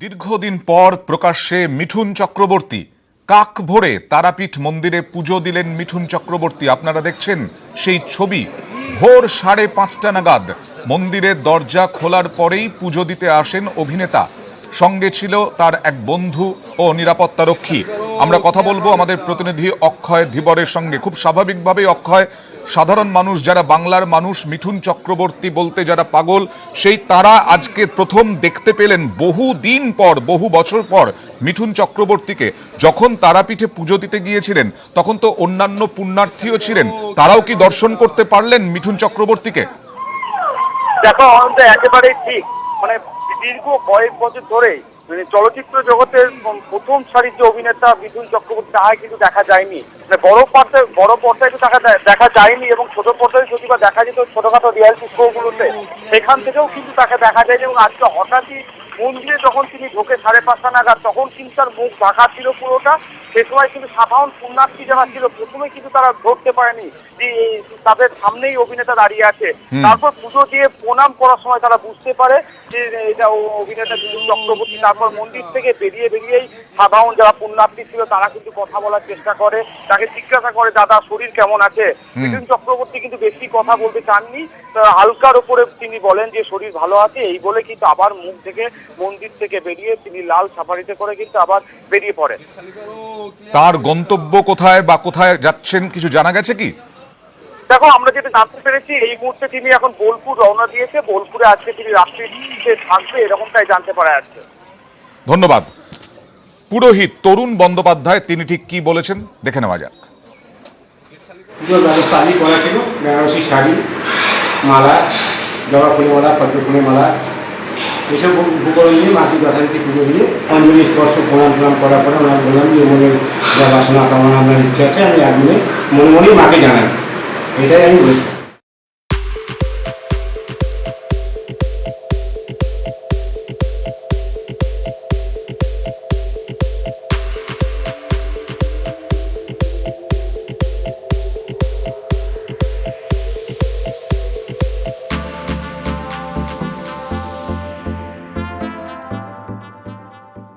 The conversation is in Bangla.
দীর্ঘদিন পর প্রকাশ্যে মিঠুন চক্রবর্তী। কাক ভরে তারাপীঠ মন্দিরে পুজো দিলেন মিঠুন চক্রবর্তী। আপনারা দেখছেন সেই ছবি। ভোর সাড়ে পাঁচটা নাগাদ মন্দিরের দরজা খোলার পরেই পুজো দিতে আসেন অভিনেতা। সঙ্গে ছিল তার এক বন্ধু ও নিরাপত্তারক্ষী। আমরা কথা বলব আমাদের প্রতিনিধি অক্ষয় ধীবরের সঙ্গে। খুব স্বাভাবিকভাবেই অক্ষয় সাধারণ মানুষ, যারা বাংলার মানুষ, মিঠুন চক্রবর্তী বলতে যারা পাগল, সেই তারা আজকে প্রথম দেখতে পেলেন বহু দিন পর, বহু বছর পর মিঠুন চক্রবর্তীকে। যখন তারাপীঠে পুজো দিতে গিয়েছিলেন, তখন তো অন্যান্য পুণ্যার্থীও ছিলেন। তারাও কি দর্শন করতে পারলেন মিঠুন চক্রবর্তীকে? দেখো অনন্ত একেবারেই ঠিক। মানে দীর্ঘ কয়েক বছর ধরে মানে চলচ্চিত্র জগতের প্রথম সারির যে অভিনেতা বিদুল চক্রবর্তী তাহাই কিন্তু দেখা যায়নি। মানে বড় পর্দায় বড় পর্দায় তো দেখা দেখা যায়নি এবং ছোট পর্দায় যদি বা দেখা যেত ছোটখাটো রিয়ালিটি শো গুলোতে, সেখান থেকেও কিন্তু তাকে দেখা যায়নি এবং আজকে হঠাৎই মন্দিরে যখন তিনি ঢোকে সাড়ে পাঁচটা নাগাদ তখন কিন্তু তার মুখ ঢাকা ছিল পুরোটা। সে সময় কিন্তু সাধারণ পুণ্যার্থী যারা ছিল প্রথমে কিন্তু তারা ধরতে পারেনি যে তাদের সামনেই অভিনেতা দাঁড়িয়ে আছে। তারপর পুজো দিয়ে প্রণাম করার সময় তারা বুঝতে পারে যে এটা অভিনেতা মিঠুন চক্রবর্তী। তারপর মন্দির থেকে বেরিয়ে বেরিয়েই সাধারণ যারা পুণ্যার্থী ছিল তারা কিন্তু কথা বলার চেষ্টা করে তাকে জিজ্ঞাসা করে দাদা শরীর কেমন আছে? মিঠুন চক্রবর্তী কিন্তু বেশি কথা বলতে চাননি। হালকার উপরে তিনি বলেন যে শরীর ভালো আছে? এই বলে কিন্তু আবার মুখ থেকে মন্দির থেকে বেরিয়ে তিনি লাল সাফারিতে করে কিন্তু আবার বেরিয়ে পড়েন। তার গন্তব্য কোথায় বা কোথায় যাচ্ছেন কিছু জানা গেছে কি? দেখো আমরা যেটা জানতে পেরেছি এই মুহূর্তে তিনি এখন বোলপুর রওনা দিয়েছে। বোলপুরে আজকে তিনি রাত্রিতে থাকবে এরকমটাই জানতে পারা যাচ্ছে। ধন্যবাদ। পুরোহিত তরুণ বন্দ্যোপাধ্যায় তিনি ঠিক কি বলেছেন? দেখে নেওয়া যাক। পুজোর ব্যবস্থা আগে করা ছিল বেনারসি শাড়ি মালা জবা ফুলের মালা পদ্ম ফুলের মালা এসব উপকরণ দিয়ে মাকে যথারীতি পুজো দিয়ে অঞ্জলি স্পর্শ প্রণাম প্রণাম করার পরে ওনার বললাম যে, মনের যা বাসনা কামনা আপনার ইচ্ছে আছে, আমি একদিনে মনে মনেই মাকে জানাই। এটাই আমি বলেছি।